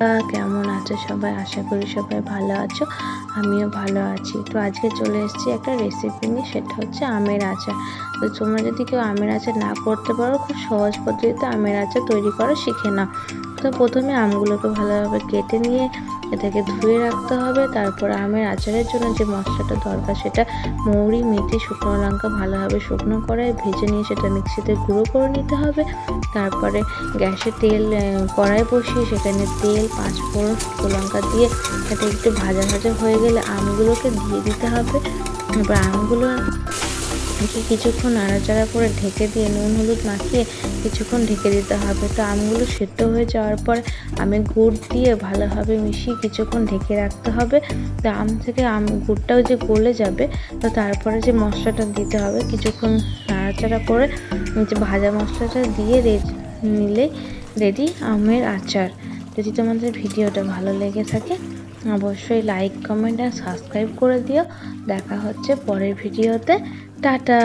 কেমন আছো সবাই? আশা করি সবাই ভালো আছো। আমিও ভালো আছি। তো আজকে চলে এসেছি একটা রেসিপি নিয়ে, সেটা হচ্ছে আমের আচার। তো তোমরা যদি কেউ আমের আচার না করতে পারো, খুব সহজ পদ্ধতিতে আমের আচার তৈরি করা শিখে নাও। তো প্রথমে আমগুলোকে ভালোভাবে কেটে নিয়ে এটাকে ধুয়ে রাখতে হবে। তারপর আমের আচারের জন্য যে মশলাটা দরকার সেটা মৌরি, মেথি, শুকনো লঙ্কা ভালোভাবে শুকনো করে ভেজে নিয়ে সেটা মিক্সিতে গুঁড়ো করে নিতে হবে। তারপরে গ্যাসে তেল কড়াই বসিয়ে সেখানে তেল পাঁচ ফোড়ন শুকনো লঙ্কা দিয়ে এটা একটু ভাজা ভাজা হয়ে গেলে আমগুলোকে দিয়ে দিতে হবে। এবার আমগুলো কে কিছুক্ষণ নাড়াচাড়া করে ঢেকে দিয়ে নুন হলুদ মাখিয়ে কিছুক্ষণ ঢেকে দিতে হবে। তো আমগুলো সেদ্ধ হয়ে যাওয়ার পর আমি গুড় দিয়ে ভালোভাবে মিশিয়ে কিছুক্ষণ ঢেকে রাখতে হবে। তো আম থেকে আম গুড়টাও যে গলে যাবে, তো তারপরে যে মশলাটা দিতে হবে, কিছুক্ষণ নাড়াচাড়া করে যে ভাজা মশলাটা দিয়ে নিলেই রেডি আমের আচার। যদি তোমাদের ভিডিওটা ভালো লেগে থাকে অবশ্যই লাইক কমেন্ট আর সাবস্ক্রাইব করে দিও। দেখা হচ্ছে পরের ভিডিওতে। টাটা!